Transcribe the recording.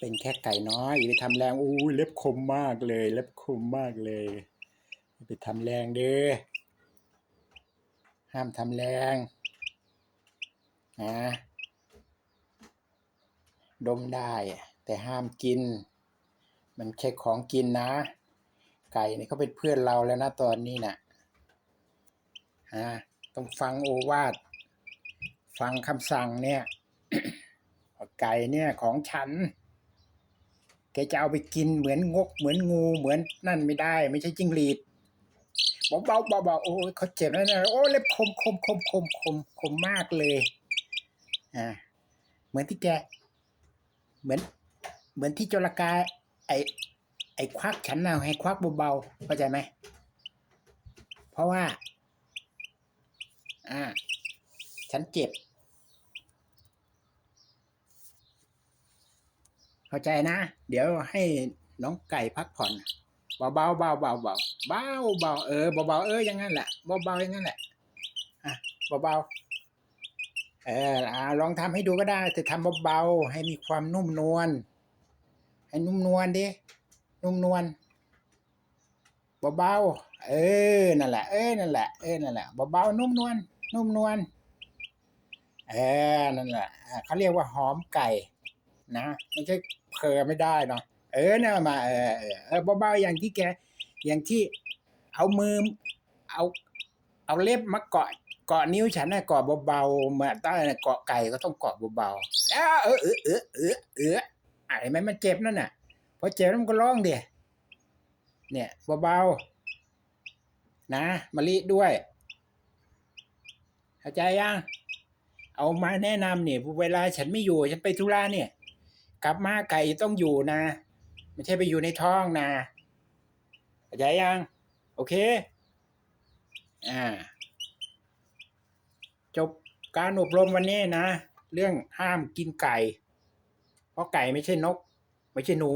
เป็นแค่ไก่น้อยอย่าไปทำแรงอู้เล็บคมมากเลย เล็บคมมากเลยอย่าไปทำแรงเด้อห้ามทำแรงนะดมได้แต่ห้ามกิน มันแค่ของกินนะ ไก่นี่เขาเป็นเพื่อนเราแล้วนะตอนนี้นะ่ะฮะต้องฟังโอวาทฟังคำสั่งเนี่ยไก่เนี่ยของฉัน แกจะเอาไปกินเหมือนงกเหมือนงูเหมือนนั่นไม่ได้ ไม่ใช่จิ้งหรีดเบาเบาเบาเบาโอ้ยเขาเจ็บแล้วนะโอ้เล็บคมคมคมคมคมคมมากเลยอ่าเหมือนที่แก เหมือน เหมือนที่จระกาไอไอควักฉันนะให้ควักเบาๆเข้าใจไหมเพราะว่า อ่า ฉันเจ็บ เข้าใจนะ เดี๋ยวให้น้องไก่พักผ่อนเบาๆเบาๆเบาๆเบาๆเบาเบาเบาเออเบาๆเอออย่างนั้นแหละเบาๆอย่างนั้นแหละอะเบาๆเออลองทำให้ดูก็ได้ แต่ทำเบาๆให้มีความนุ่มนวลให้นุ่มนวลดินุ่มนวลเบาๆเออนั่นแหละเออนั่นแหละเออนั่นแหละเบาๆนุ่มนวลนุ่มนวลเออนั่นแหละเขาเรียกว่าหอมไก่ นะไม่ใช่ เพลอไม่ได้เนาะเออเนี่ยมาเออเออเออเบาๆอย่างที่แก อย่างที่เอามือเอาเอาเล็บมาเกาะเกาะนิ้วฉันนะเกาะเบาๆเหมือนใต้เกาะไก่ก็ต้องเกาะเบาๆแล้วเออเออเออเออเออไอ้แม่มันเจ็บนั่นน่ะพอเจ็บแล้วมันก็ร้องเดียเนี่ยเบาๆนะมะลิด้วยเข้าใจยังเอามาแนะนำเนี่ยเวลาฉันไม่อยู่ ฉันไปธุระเนี่ย กลับมาไก่ต้องอยู่นะ ไม่ใช่ไปอยู่ในท้องนะเข้าใจยัง โอเค อ่า จบการอบรมวันนี้นะ เรื่องห้ามกินไก่ เพราะไก่ไม่ใช่นก ไม่ใช่หนู